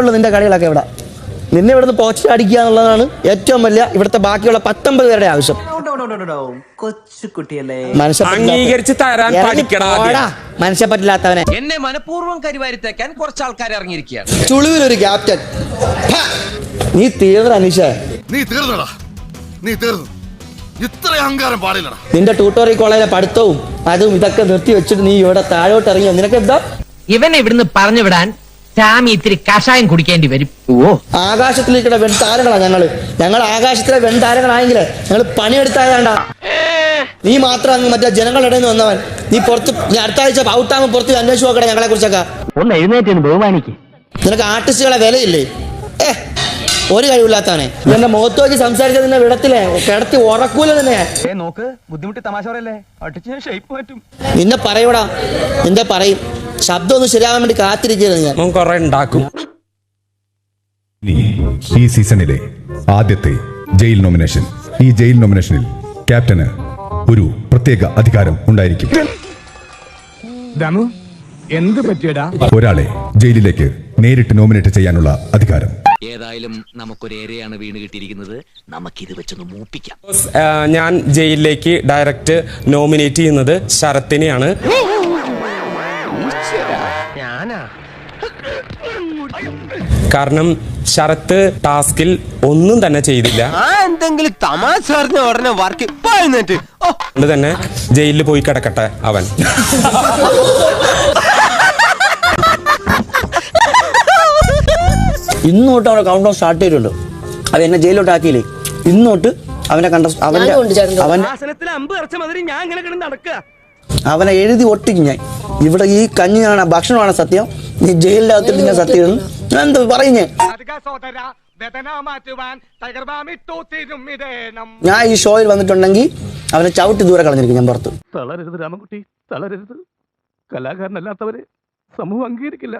ഉള്ളൂ നിന്റെ കളികളൊക്കെ ഇവിടെ നിന്നെ ഇവിടുന്ന് പോസ്റ്റ് അടിക്കുക എന്നുള്ളതാണ് ഏറ്റവും വലിയ ഇവിടുത്തെ ബാക്കിയുള്ള പത്തൊമ്പത് പേരുടെ ആവശ്യം. കൊച്ചുകുട്ടിയല്ലേ പറ്റില്ലാത്തവനെ അംഗീകരിച്ച് തരാൻ. മനുഷ്യപ്പറ്റില്ലാത്തവനെ. എന്നെ മനഃപൂർവം കരിവാരിത്തേക്കാൻ കുറച്ച് ആൾക്കാർ ഇറങ്ങിയിരിക്കുകയാണ്. ചുളിവിലൊരു ക്യാപ്റ്റൻ നീ തീർന്ന അനീഷ. നീ തീർന്നടാ. നീ തീർന്നു. ഇത്ര അഹങ്കാരം പാടില്ലടാ. നിന്റെ ട്യൂട്ടോറിയൽ കോളേജിലെ പഠിത്തവും അതും ഇതൊക്കെ നിർത്തി വെച്ചിട്ട് നീ ഇവിടെ താഴോട്ട് ഇറങ്ങിയോ നിനക്ക് എന്താ ഇവനെ ഇവിടുന്ന് പറഞ്ഞു വിടാൻ സ്വാമി ഇത്തിരി കഷായം കുടിക്കേണ്ടി വരും. ഓ. ആകാശത്തിലേക്കുള്ള വെൺതാരങ്ങളാ ഞങ്ങൾ. ഞങ്ങൾ ആകാശത്തിലെ വെൺതാരങ്ങളായെങ്കിലേ ഞങ്ങൾ പണിയെടുത്തായതാണ്ട. നീ മാത്രം അങ്ങ് മറ്റേ ജനങ്ങളുടെ ഇടയിൽ നിന്ന് വന്നവൻ. നീ പുറത്ത് ഞാൻ അടുത്ത ആഴ്ച ഔട്ടാകുമ്പോൾ പുറത്ത് അന്വേഷിച്ച് നോക്കണേ ഞങ്ങളെ കുറിച്ചൊക്കെ. ഒന്ന് എഴുന്നേറ്റ് ബഹുമാനിക്ക്. നിനക്ക് ആർട്ടിസ്റ്റുകളെ വിലയില്ലേ? ഏ ഒരു കഴിവില്ലാത്തവനെ. എന്റെ മുഖത്ത് നോക്കി സംസാരിച്ചത് നിന്നെ വിടത്തില്ലേ? കിടത്തി ഉറക്കൂല തന്നെ നോക്ക് ബുദ്ധിമുട്ടി തമാശ പറയല്ലേ? അടിച്ച് ഷേപ്പ് പറ്റും നിന്നെ പറയൂടാ. നിന്റെ പറയും. ശബ്ദം ഒന്ന് ശരിയാവാൻ വേണ്ടി കാത്തിരിക്കുന്നത് ഞാൻ. കുറെ ഉണ്ടാക്കും. ഈ സീസണിലെ ആദ്യത്തെ ജയിൽ നോമിനേഷൻ. ഈ ജയിൽ നോമിനേഷനിൽ ക്യാപ്റ്റന് ഒരു പ്രത്യേക അധികാരം ഉണ്ടായിരിക്കും. ദമു എന്ത് പറ്റിയടാ? ഒരാളെ ജയിലിലേക്ക് നേരിട്ട് നോമിനേറ്റ് ചെയ്യാനുള്ള അധികാരം. ഏതായാലും നമുക്കൊരു ഏരയാണ് വീണ് കിട്ടിയിരിക്കുന്നത്. നമുക്കിത് വെച്ചൊന്ന് മൂപ്പിക്കാം. ഞാൻ ജയിലിലേക്ക് ഡയറക്റ്റ് നോമിനേറ്റ് ചെയ്യുന്നത് ശരത്തിനെയാണ്. കാരണം ശരത്ത് ടാസ്കിൽ ഒന്നും തന്നെ ചെയ്തില്ല. ആ എന്തെങ്കിലും തമാശ പറഞ്ഞ ഉടനെ വർക്ക് അതുകൊണ്ട് തന്നെ ജയിലിൽ പോയി കിടക്കട്ടെ അവൻ. ഇന്നോട്ട് അവനെ കൗണ്ട് ഡൗൺ സ്റ്റാർട്ട് ചെയ്തിട്ടുണ്ട്. അത് എന്നെ ജയിലിലോട്ട് ആക്കിയില്ലേ? ഇന്നോട്ട് അവനെ കണ്ട അവന്റെ അവൻ ആസനത്തിൽ അമ്പ് ഞാൻ ഇങ്ങനെ കിടന്ന് നടക്കുക. അവനെ എഴുതി ഒട്ടിക്കും ഞാൻ. ഇവിടെ ഈ കഞ്ഞിയാണ് ഭക്ഷണമാണ് സത്യം? നീ ജയിലിന്റെ നിങ്ങൾ സത്യം ഞാൻ എന്ത് പറയുന്നേ? ഞാൻ ഈ ഷോയിൽ വന്നിട്ടുണ്ടെങ്കിൽ അവനെ ചവിട്ടി ദൂരെ കളഞ്ഞിരിക്കും ഞാൻ പുറത്ത്. തളരരുത് രാമൻകുട്ടി തളരരുത്. കലാകാരനല്ലാത്തവരെ സമൂഹം അംഗീകരിക്കില്ല.